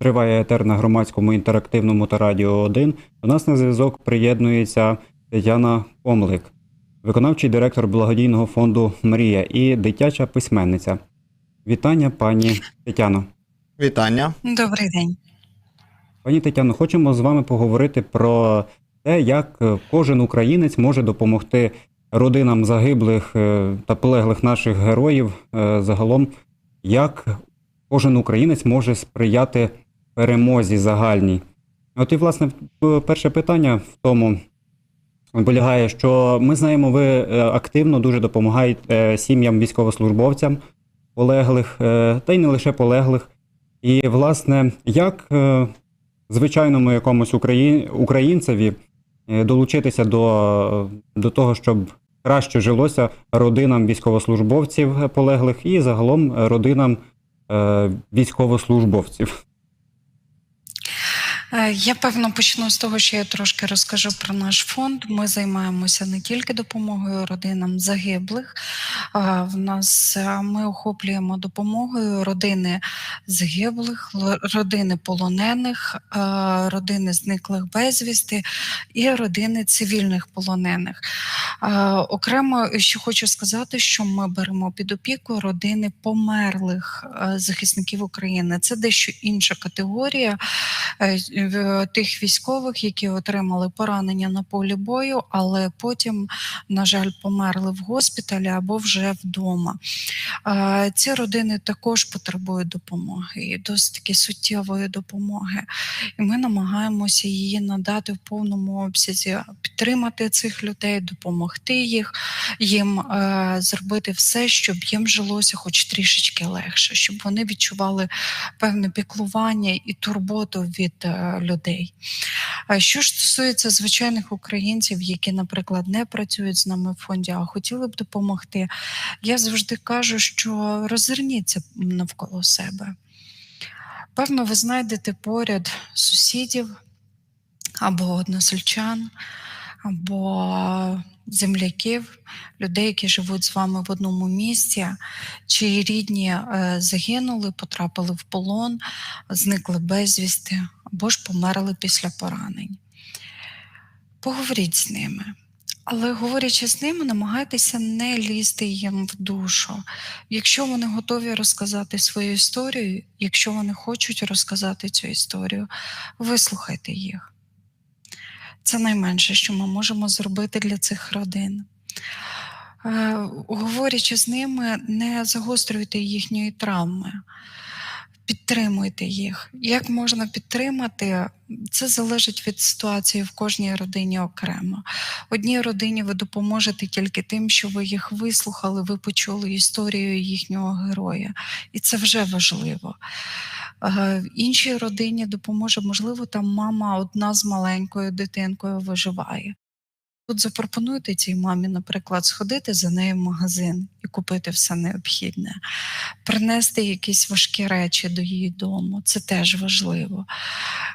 триває етер на громадському інтерактивному та радіо 1. До нас на зв'язок приєднується Тетяна Комлик, виконавчий директор благодійного фонду Мрія і дитяча письменниця. Вітання, пані Тетяно. Вітання. Добрий день. Пані Тетяно, хочемо з вами поговорити про те, як кожен українець може допомогти родинам загиблих е, та полеглих наших героїв. е, Загалом, як кожен українець може сприяти перемозі загальній. От і власне перше питання в тому полягає, що ми знаємо, ви е, активно дуже допомагаєте е, сім'ям військовослужбовцям полеглих, е, та й не лише полеглих. І, власне, як звичайному якомусь украї... українцеві долучитися до, до того, щоб краще жилося родинам військовослужбовців полеглих і загалом родинам військовослужбовців. Е, Я певно почну з того, що я трошки розкажу про наш фонд. Ми займаємося не тільки допомогою родинам загиблих. В нас е, ми охоплюємо допомогою родини загиблих, родини полонених, е, родини зниклих безвісти і родини цивільних полонених. Е, Окремо ще хочу сказати, що ми беремо під опіку родини померлих е, захисників України. Це дещо інша категорія е, тих військових, які отримали поранення на полі бою, але потім, на жаль, померли в госпіталі або вже вдома. Ці родини також потребують допомоги і досить таки суттєвої допомоги. І ми намагаємося її надати в повному обсязі, підтримати цих людей, допомогти їх, їм е, зробити все, щоб їм жилося хоч трішечки легше, щоб вони відчували певне піклування і турботу від е, людей. Що ж стосується звичайних українців, які, наприклад, не працюють з нами в фонді, а хотіли б допомогти, я завжди кажу, що розверніться навколо себе. Певно, ви знайдете поряд сусідів або односельчан, або земляків, людей, які живуть з вами в одному місці, чиї рідні е, загинули, потрапили в полон, зникли безвісти або ж померли після поранень. Поговоріть з ними. Але говорячи з ними, намагайтеся не лізти їм в душу. Якщо вони готові розказати свою історію, якщо вони хочуть розказати цю історію, вислухайте їх. Це найменше, що ми можемо зробити для цих родин. Е, говорячи з ними, не загострюйте їхньої травми, підтримуйте їх. Як можна підтримати? Це залежить від ситуації в кожній родині окремо. Одній родині ви допоможете тільки тим, що ви їх вислухали, ви почули історію їхнього героя, і це вже важливо. Іншій родині допоможе, можливо, там мама одна з маленькою дитинкою виживає. Тут запропонуйте цій мамі, наприклад, сходити за нею в магазин і купити все необхідне, принести якісь важкі речі до її дому. Це теж важливо.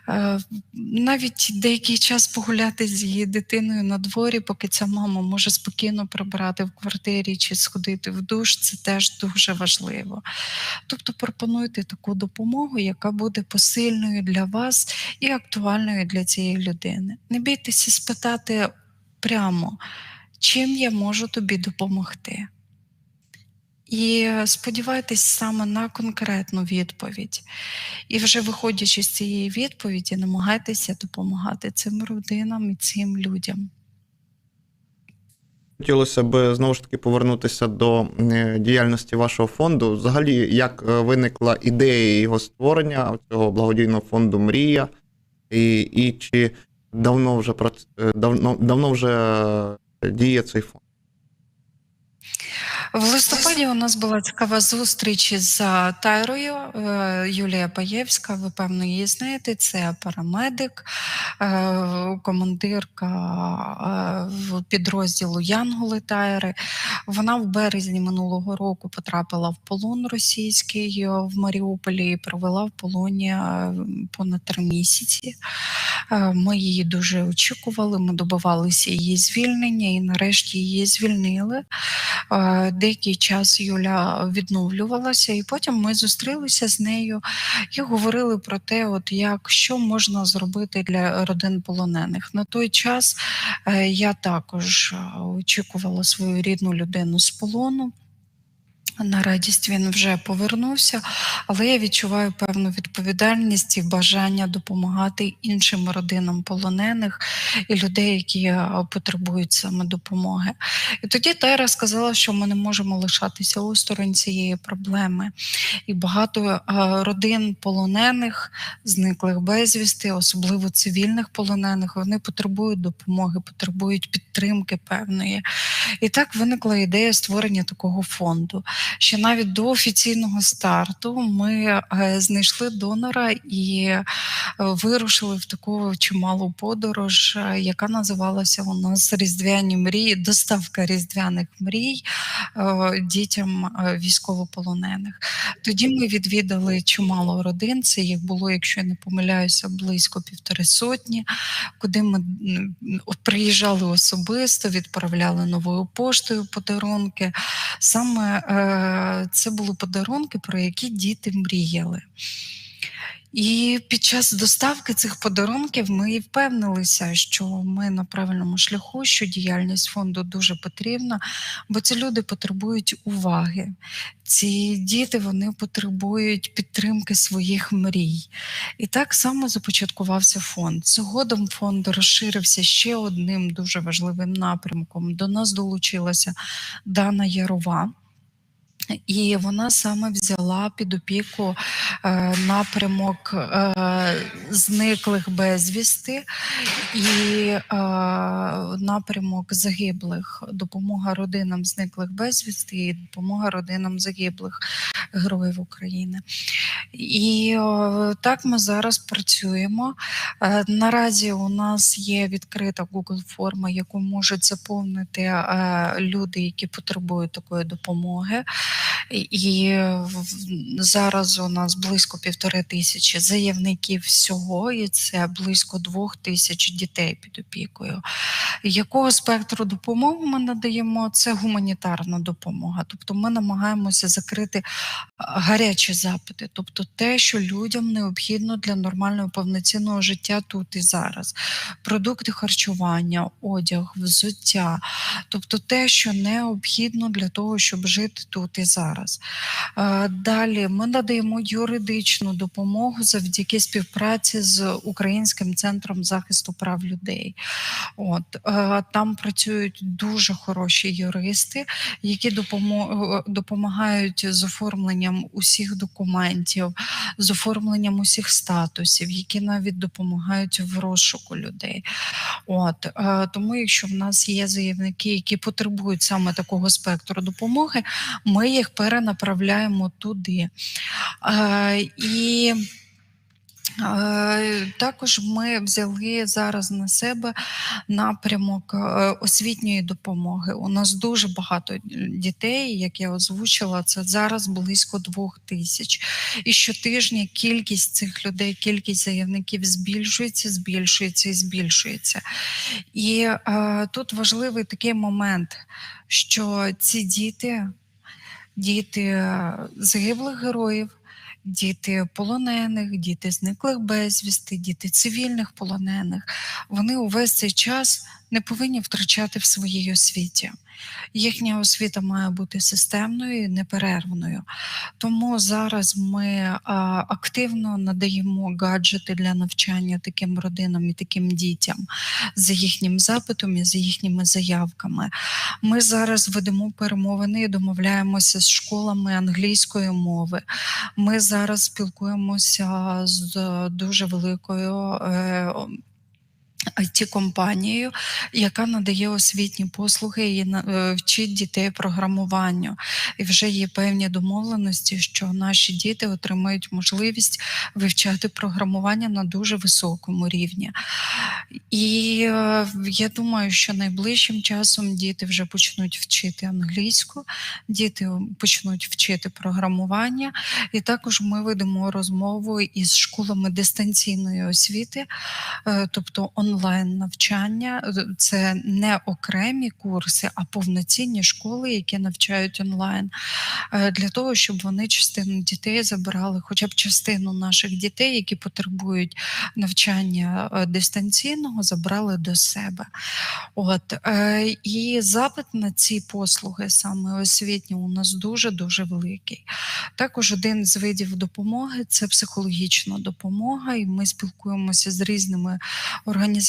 Е, Навіть деякий час погуляти з її дитиною на дворі, поки ця мама може спокійно прибрати в квартирі чи сходити в душ, це теж дуже важливо. Тобто пропонуйте таку допомогу, яка буде посильною для вас і актуальною для цієї людини. Не бійтеся спитати прямо, чим я можу тобі допомогти. І сподівайтесь саме на конкретну відповідь. І вже виходячи з цієї відповіді, намагайтеся допомагати цим родинам і цим людям. Хотілося б знову ж таки повернутися до діяльності вашого фонду. Взагалі, як е, виникла ідея його створення цього благодійного фонду Мрія, і, і чи давно вже е, давно, давно вже е, діє цей фонд? В листопаді у нас була цікава зустріч з Тайрою е, Юлія Паєвська. Ви певно її знаєте. Це парамедик, е, командирка е, підрозділу Янголи Тайри. Вона в березні минулого року потрапила в полон російський в Маріуполі і провела в полоні понад три місяці. Ми її дуже очікували. Ми добивалися її звільнення, і нарешті її звільнили. Деякий час Юля відновлювалася, і потім ми зустрілися з нею і говорили про те, от як що можна зробити для родин полонених. На той час е, я також е, очікувала свою рідну людину з полону. На радість він вже повернувся, але я відчуваю певну відповідальність і бажання допомагати іншим родинам полонених і людей, які е, потребують саме допомоги. І тоді Тайра сказала, що ми не можемо лишатися осторонь цієї проблеми. І багато е, родин полонених, зниклих безвісти, особливо цивільних полонених, вони потребують допомоги, потребують підтримки певної. І так виникла ідея створення такого фонду. Ще навіть до офіційного старту ми е, знайшли донора і е, вирушили в таку чималу подорож, е, яка називалася у нас Різдвяні мрії, доставка різдвяних мрій дітям військовополонених. Тоді ми відвідали чимало родин. Це їх було, якщо я не помиляюся, близько півтори сотні, куди ми приїжджали особисто, відправляли новою поштою подарунки. Саме це були подарунки, про які діти мріяли. І під час доставки цих подарунків ми впевнилися, що ми на правильному шляху, що діяльність фонду дуже потрібна, бо ці люди потребують уваги. Ці діти вони потребують підтримки своїх мрій. І так само започаткувався фонд. Згодом фонд розширився ще одним дуже важливим напрямком. До нас долучилася Дана Ярова. І вона саме взяла під опіку е, напрямок е, зниклих безвісти і е, напрямок загиблих, допомога родинам зниклих безвісти і допомога родинам загиблих героїв України. І е, так ми зараз працюємо. Е, наразі у нас є відкрита Google форма, яку можуть заповнити е, люди, які потребують такої допомоги. І зараз у нас близько півтори тисячі заявників всього, і це близько двох тисяч дітей під опікою. Якого спектру допомоги ми надаємо? Це гуманітарна допомога. Тобто ми намагаємося закрити гарячі запити, тобто те, що людям необхідно для нормального повноцінного життя тут і зараз. Продукти харчування, одяг, взуття, тобто те, що необхідно для того, щоб жити тут і зараз. Е, Далі ми надаємо юридичну допомогу завдяки співпраці з Українським центром захисту прав людей. От е, там працюють дуже хороші юристи, які е, допомагають з оформленням усіх документів, з оформленням усіх статусів, які навіть допомагають в розшуку людей. От е, тому, якщо в нас є заявники, які потребують саме такого спектру допомоги, ми їх перенаправляємо туди. Е, і Також ми взяли зараз на себе напрямок е, освітньої допомоги. У нас дуже багато дітей, як я озвучила, це зараз близько двох тисяч. І щотижня кількість цих людей, кількість заявників збільшується, збільшується і збільшується. І е, тут важливий такий момент, що ці діти, діти е, загиблих героїв діти полонених, діти зниклих безвісти, діти цивільних полонених, вони увесь цей час не повинні втрачати в своїй освіті. Їхня освіта має бути системною і неперервною. Тому зараз ми активно надаємо гаджети для навчання таким родинам і таким дітям за їхнім запитом і за їхніми заявками. Ми зараз ведемо перемовини і домовляємося з школами англійської мови. Ми зараз спілкуємося з дуже великою. It компанією яка надає освітні послуги і е, вчить дітей програмуванню. І вже є певні домовленості, що наші діти отримають можливість вивчати програмування на дуже високому рівні. І е, я думаю, що найближчим часом діти вже почнуть вчити англійську, діти почнуть вчити програмування, і також ми ведемо розмову із школами дистанційної освіти, е, тобто онлайн онлайн навчання. Це не окремі курси, а повноцінні школи, які навчають онлайн, е, для того, щоб вони частину дітей забирали, хоча б частину наших дітей, які потребують навчання е, дистанційного, забрали до себе. От е, і запит на ці послуги, саме освітні, у нас дуже дуже великий. Також один з видів допомоги це психологічна допомога, і ми спілкуємося з різними організаціями,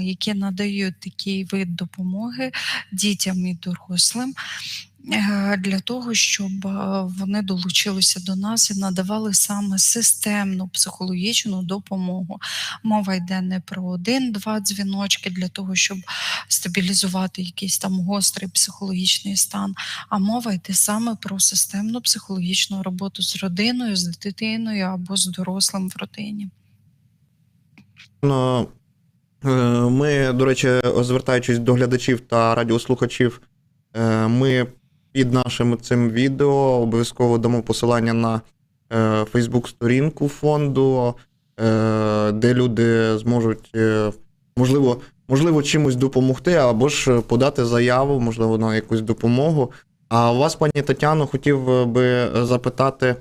які надають такий вид допомоги дітям і дорослим. е, Для того щоб е, вони долучилися до нас і надавали саме системну психологічну допомогу. Мова йде не про один-два дзвіночки для того, щоб стабілізувати якийсь там гострий психологічний стан, а мова йде саме про системну психологічну роботу з родиною, з дитиною або з дорослим в родині. Е, Ми, до речі, звертаючись до глядачів та радіослухачів, е, ми під нашим цим відео обов'язково дамо посилання на Фейсбук-сторінку фонду, е, де люди зможуть, можливо, можливо, чимось допомогти, або ж подати заяву, можливо, на якусь допомогу. А у вас, пані Тетяно, хотів би запитати.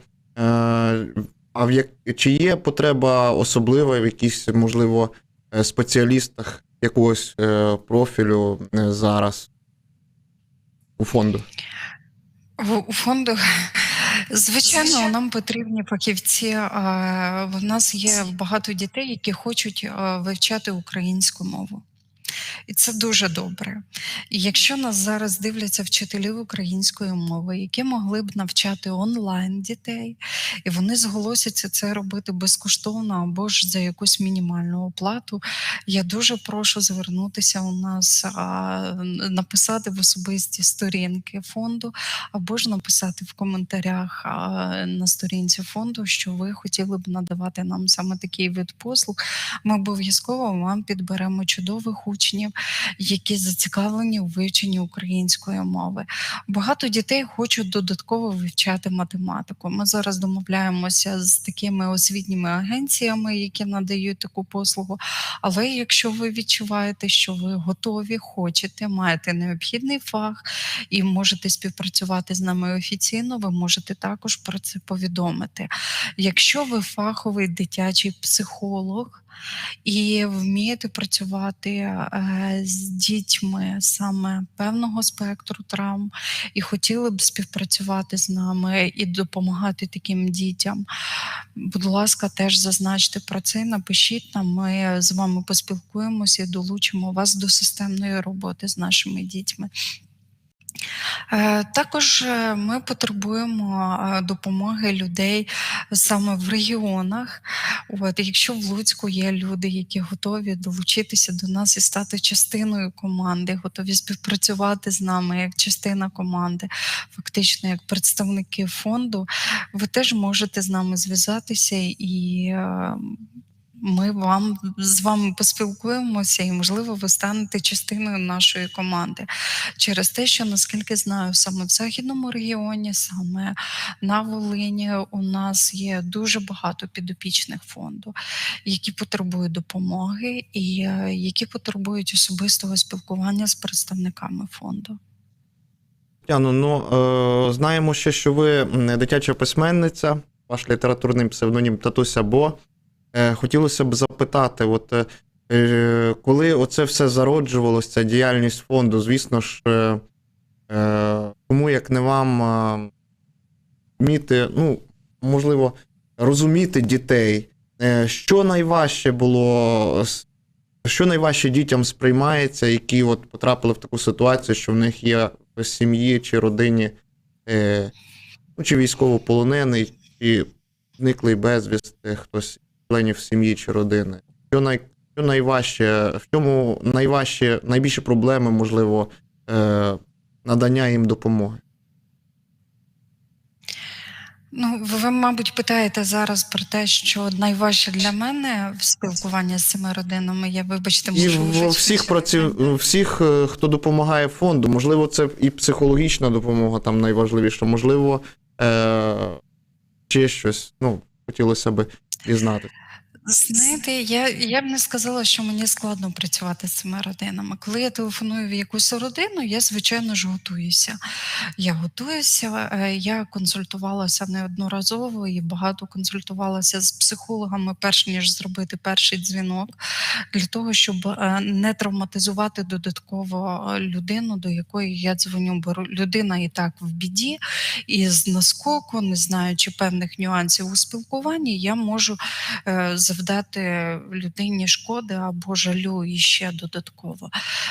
А в як чи є потреба особлива в якійсь, можливо, спеціалістах якогось е, профілю е, зараз у фонду? У фонду, звичайно, нам потрібні фахівці. В нас є багато дітей, які хочуть вивчати українську мову. І це дуже добре. І якщо нас зараз дивляться вчителі української мови, які могли б навчати онлайн дітей, і вони зголосяться це робити безкоштовно або ж за якусь мінімальну оплату, я дуже прошу звернутися у нас, а, написати в особисті сторінки фонду, або ж написати в коментарях а, на сторінці фонду, що ви хотіли б надавати нам саме такий вид послуг. Ми обов'язково вам підберемо чудових учнів, які зацікавлені у вивченні української мови. Багато дітей хочуть додатково вивчати математику. Ми зараз домовляємося з такими освітніми агенціями, які надають таку послугу. Але якщо ви відчуваєте, що ви готові, хочете, маєте необхідний фах і можете співпрацювати з нами офіційно, ви можете також про це повідомити. Якщо ви фаховий дитячий психолог і вмієте працювати е, з дітьми саме певного спектру травм, і хотіли б співпрацювати з нами і допомагати таким дітям, будь ласка, теж зазначте про це, напишіть нам. Ми з вами поспілкуємося і долучимо вас до системної роботи з нашими дітьми. Е, Також е, ми потребуємо е, допомоги людей саме в регіонах. От, якщо в Луцьку є люди, які готові долучитися до нас і стати частиною команди, готові співпрацювати з нами як частина команди, фактично як представники фонду, ви теж можете з нами зв'язатися і. Ми вам з вами поспілкуємося, і можливо, ви станете частиною нашої команди через те, що наскільки знаю, саме в західному регіоні, саме на Волині, у нас є дуже багато підопічних фонду, які потребують допомоги і е, які потребують особистого спілкування з представниками фонду. Тетяно, ну е, знаємо ще, що ви дитяча письменниця, ваш літературний псевдонім Татуся Бо. Е, хотілося б запитати, от е, е, коли оце все зароджувалося, ця діяльність фонду, звісно ж, кому як не вам вміти, ну, можливо, розуміти дітей, що найважче було, що найважче дітям сприймається, які от потрапили в таку ситуацію, що в них є в сім'ї чи родині, ну, чи військовополонений, чи зниклий безвісти, хтось членів сім'ї чи родини. Що, най, що найважче, в чому найважче, найбільші проблеми, можливо, е, надання їм допомоги? Ну, ви, мабуть, питаєте зараз про те, що найважче для мене в спілкуванні з цими родинами. Я вибачте, І можу вже всіх праців... всіх, е, хто допомагає фонду, можливо, це і психологічна допомога там найважливіша, можливо, е... ще щось. Ну, хотілося б дізнатися. Знаєте, я, я б не сказала, що мені складно працювати з цими родинами. Коли я телефоную в якусь родину, я, звичайно ж, готуюся. Я готуюся, е, я консультувалася неодноразово і багато консультувалася з психологами, перш ніж зробити перший дзвінок, для того, щоб е, не травматизувати додатково людину, до якої я дзвоню. Бо людина і так в біді, і з наскоку, не знаючи певних нюансів у спілкуванні, я можу е, завдати людині шкоди або жалю іще додатково.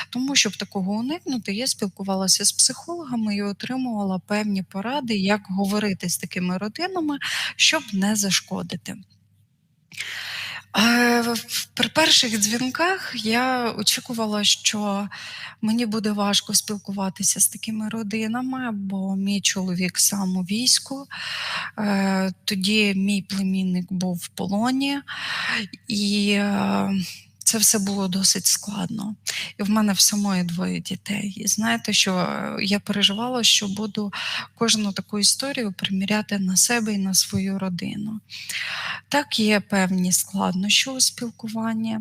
Тому, щоб такого уникнути, я спілкувалася з психологами і отримувала певні поради, як говорити з такими родинами, щоб не зашкодити. Е, При перших дзвінках я очікувала, що мені буде важко спілкуватися з такими родинами, бо мій чоловік сам у війську. Е, Тоді мій племінник був в полоні, і е, це все було досить складно. І в мене в самої двоє дітей. І знаєте, що е, я переживала, що буду кожну таку історію приміряти на себе і на свою родину. Так, є певні складнощі у спілкуванні,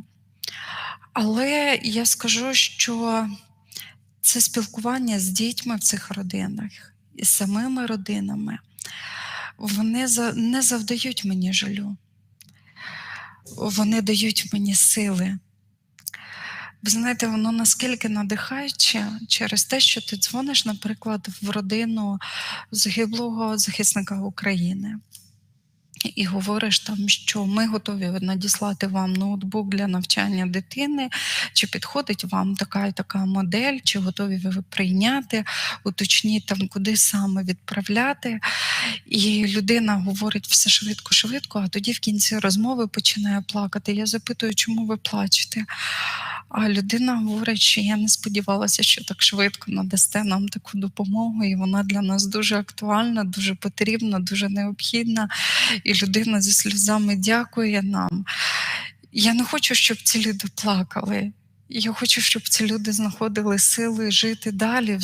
але я скажу, що це спілкування з дітьми в цих родинах і самими родинами, вони не завдають мені жалю. Вони дають мені сили. Ви знаєте, воно наскільки надихаюче через те, що ти дзвониш, наприклад, в родину загиблого захисника України. І говориш там, що ми готові надіслати вам ноутбук для навчання дитини, чи підходить вам така і така модель, чи готові ви прийняти, уточніть там, куди саме відправляти. І людина говорить все швидко-швидко, а тоді в кінці розмови починає плакати. Я запитую, чому ви плачете? А людина говорить, що я не сподівалася, що так швидко надасте нам таку допомогу, і вона для нас дуже актуальна, дуже потрібна, дуже необхідна. І людина зі сльозами дякує нам. Я не хочу, щоб ці люди плакали. Я хочу, щоб ці люди знаходили сили жити далі, е,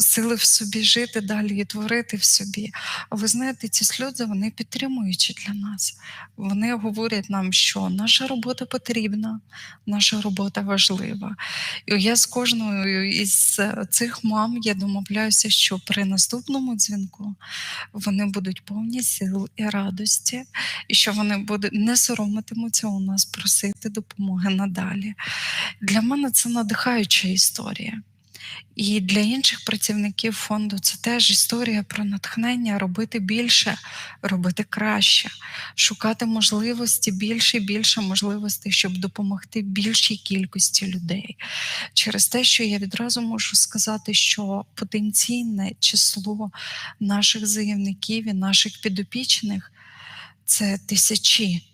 сили в собі жити далі і творити в собі. А ви знаєте, ці сльози вони підтримуючі для нас. Вони говорять нам, що наша робота потрібна, наша робота важлива. І я з кожною із е, цих мам я домовляюся, що при наступному дзвінку вони будуть повні сил і радості, і що вони будуть не соромитимуться у нас просити допомоги надалі. Для мене це надихаюча історія. І для інших працівників фонду це теж історія про натхнення робити більше, робити краще, шукати можливості більше і більше можливостей, щоб допомогти більшій кількості людей. Через те, що я відразу можу сказати, що потенційне число наших заявників і наших підопічних це тисячі,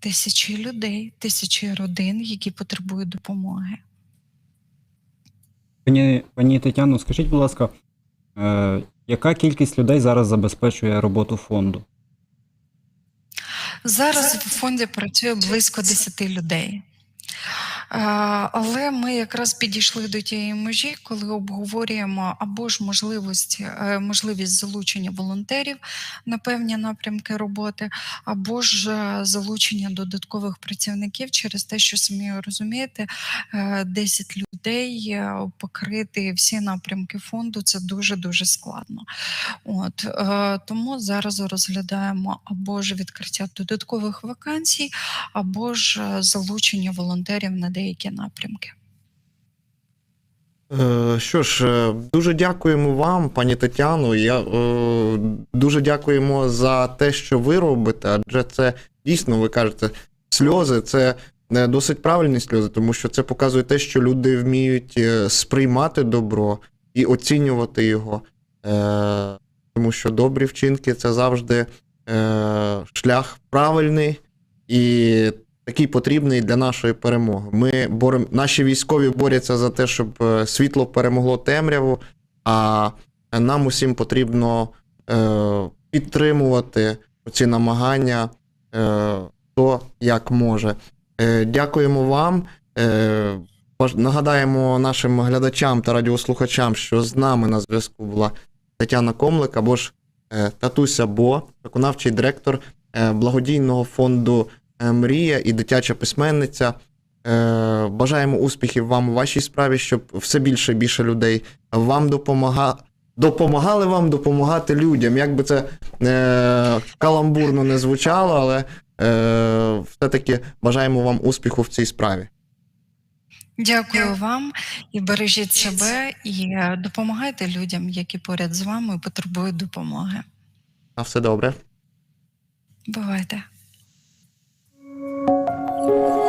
тисячі людей, тисячі родин, які потребують допомоги. Пані, пані Тетяно, скажіть, будь ласка, е, яка кількість людей зараз забезпечує роботу фонду? Зараз в фонді працює близько 10 людей. Але ми якраз підійшли до тієї межі, коли обговорюємо або ж можливості, е, можливість залучення волонтерів на певні напрямки роботи, або ж е, залучення додаткових працівників через те, що самі розумієте, е, 10 людей е, покрити всі напрямки фонду це дуже дуже складно. От тому зараз розглядаємо або ж відкриття додаткових вакансій, або ж залучення волонтерів на деякі напрямки. Е, Що ж, е, дуже дякуємо вам, пані Тетяно. Я е, дуже дякуємо за те, що ви робите, адже це дійсно, ви кажете, сльози це досить правильні сльози, тому що це показує те, що люди вміють сприймати добро і оцінювати його. Тому що добрі вчинки це завжди шлях правильний і такий потрібний для нашої перемоги. Ми борем, наші військові борються за те, щоб е, світло перемогло темряву, а нам усім потрібно е, підтримувати ці намагання е, хто як може. Е, дякуємо вам. Е, нагадаємо нашим глядачам та радіослухачам, що з нами на зв'язку була Тетяна Комлик або ж е, Татуся Бо, виконавчий директор е, благодійного фонду Мрія і дитяча письменниця. Е, Бажаємо успіхів вам у вашій справі, щоб все більше і більше людей вам допомага... допомагали вам допомагати людям. Як би це е, каламбурно не звучало, але е, все-таки бажаємо вам успіху в цій справі. Дякую вам і бережіть себе, і е, допомагайте людям, які поряд з вами потребують допомоги. На все добре. Бувайте. Thank you.